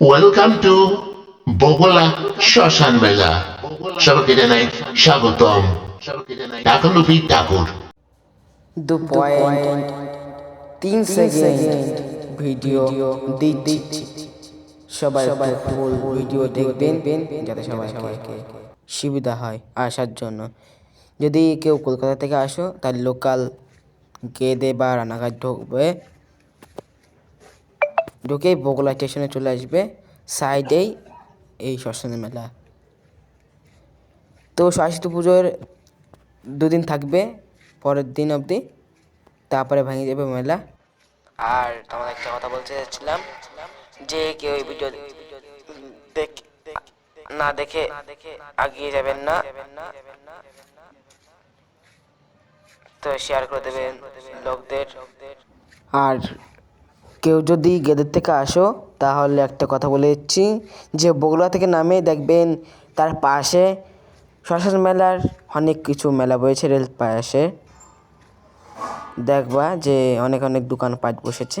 Welcome to Bagula শ্মশান মেলা সবাইকে জানাই স্বাগতম। টাকালুপি ঠাকুর। দু পয়েন্ট তিন সেকেন্ড ভিডিও দিচ্ছি। সবাই ফুল ভিডিও দেখবেন যাতে সবাই সবাইকে সুবিধা হয় আসার জন্য। যদি কেউ কলকাতা থেকে আসো, তাহলে লোকাল গেদে বা রানাঘাট ঢুকবে। ঢুকেই বগুলা স্টেশনে চলে আসবে। সাইডেই এই সরস্বতী মেলা। তো সরস্বতী পুজোর দুদিন থাকবে, পরের দিন অবধি। তারপরে ভেঙে যাবে মেলা। আর তোমাদের একটা কথা বলতে চাচ্ছিলাম, যে কেউ এই ভিডিও দেখ, না দেখে আগিয়ে যাবেন না। তো শেয়ার করে দেবেন লোকদের। আর কেউ যদি গেদের থেকে আসো, তাহলে একটা কথা বলে দিচ্ছি যে বগুড়া থেকে নামে দেখবেন তার পাশে শশান মেলার অনেক কিছু মেলা বয়েছে রেল পাশে। দেখবা যে অনেক অনেক দোকানপাট বসেছে।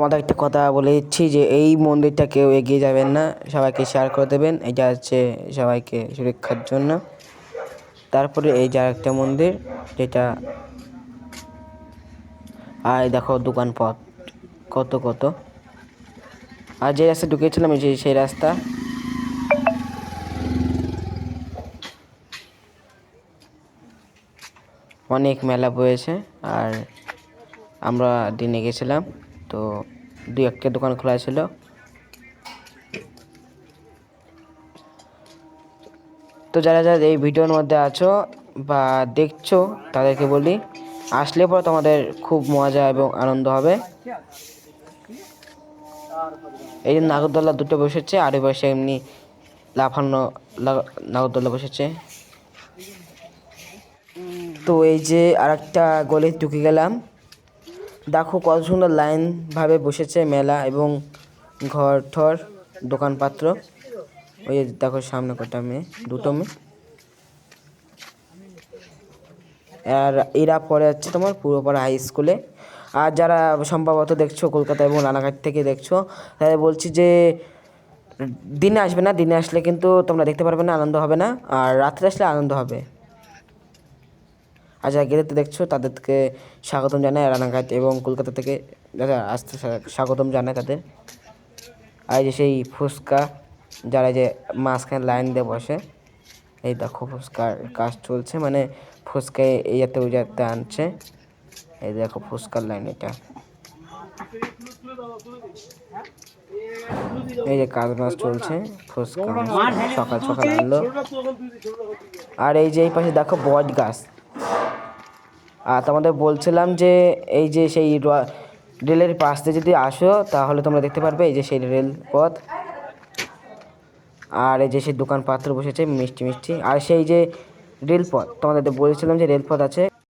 আমাদের একটা কথা বলে দিচ্ছি যে এই মন্দিরটা কেউ এগিয়ে যাবেন না। সবাইকে শেয়ার করে দেবেন। এটা হচ্ছে সবাইকে সুরক্ষার জন্য। তারপরে এই যে একটা মন্দির, যেটা আর দেখো দোকানপথ কত কত। আর যে রাস্তা ঢুকেছিলাম সেই রাস্তা। অনেক মেলা বয়েছে, আর আমরা দিনে গেছিলাম। তো দুই একটা দোকান খোলা ছিল। তো যারা যারা এই ভিডিওর মধ্যে আছো বা দেখছ, তাদেরকে বলি, আসলে পর তোমাদের খুব মজা এবং আনন্দ হবে। এই নাগরদোল্লা দুটো বসেছে, আর পাশে এমনি লাফানো নাগরদোল্লা বসেছে। তো এই যে আরেকটা গলি ঢুকে গেলাম। দেখো কত সুন্দর লাইন ভাবে বসেছে মেলা এবং ঘর ঠর দোকানপাত্র ওই দেখো সামনে কটা মেয়ে, দুটো মেয়ে। আর এরা পড়ে যাচ্ছে তোমার পূর্বপাড়া হাই স্কুলে আর যারা সম্ভবত দেখছ কলকাতা এবং রানাঘাট থেকে দেখছ, তাদের বলছি যে, দিনে আসবে না, দিনে আসলে কিন্তু তোমরা দেখতে পারবে না, আনন্দ হবে না। আর রাত্রে আসলে আনন্দ হবে। যারা গেলেতে দেখছ, তাদেরকে স্বাগতম জানাই রানাঘাট এবং কলকাতা থেকে যারা আসতে স্বাগতম জানাই তাদের। আর যে সেই ফুচকা, যারা যে মাঝখানে লাইন দিয়ে বসে, এই দেখো ফুচকার কাজ চলছে মানে ফুচকা এই যাতে ওই যাতে আনছে। এই দেখো ফুচকার লাইন এটা। এই যে কাজ বাজ চলছে, ফুচকা, সকাল সকাল আনলো। আর এই যে এই পাশে দেখো বট গাছ। আর তোমাদের বলছিলাম যে এই যে সেই রেলের পাশ দিয়ে যদি আসো, তাহলে তোমরা দেখতে পারবে এই যে সেই রেলপথ আর এই যে সেই দোকানপাত্র বসেছে, মিষ্টি মিষ্টি। আর সেই যে রেলপথ তোমাদের বলেছিলাম যে রেলপথ আছে।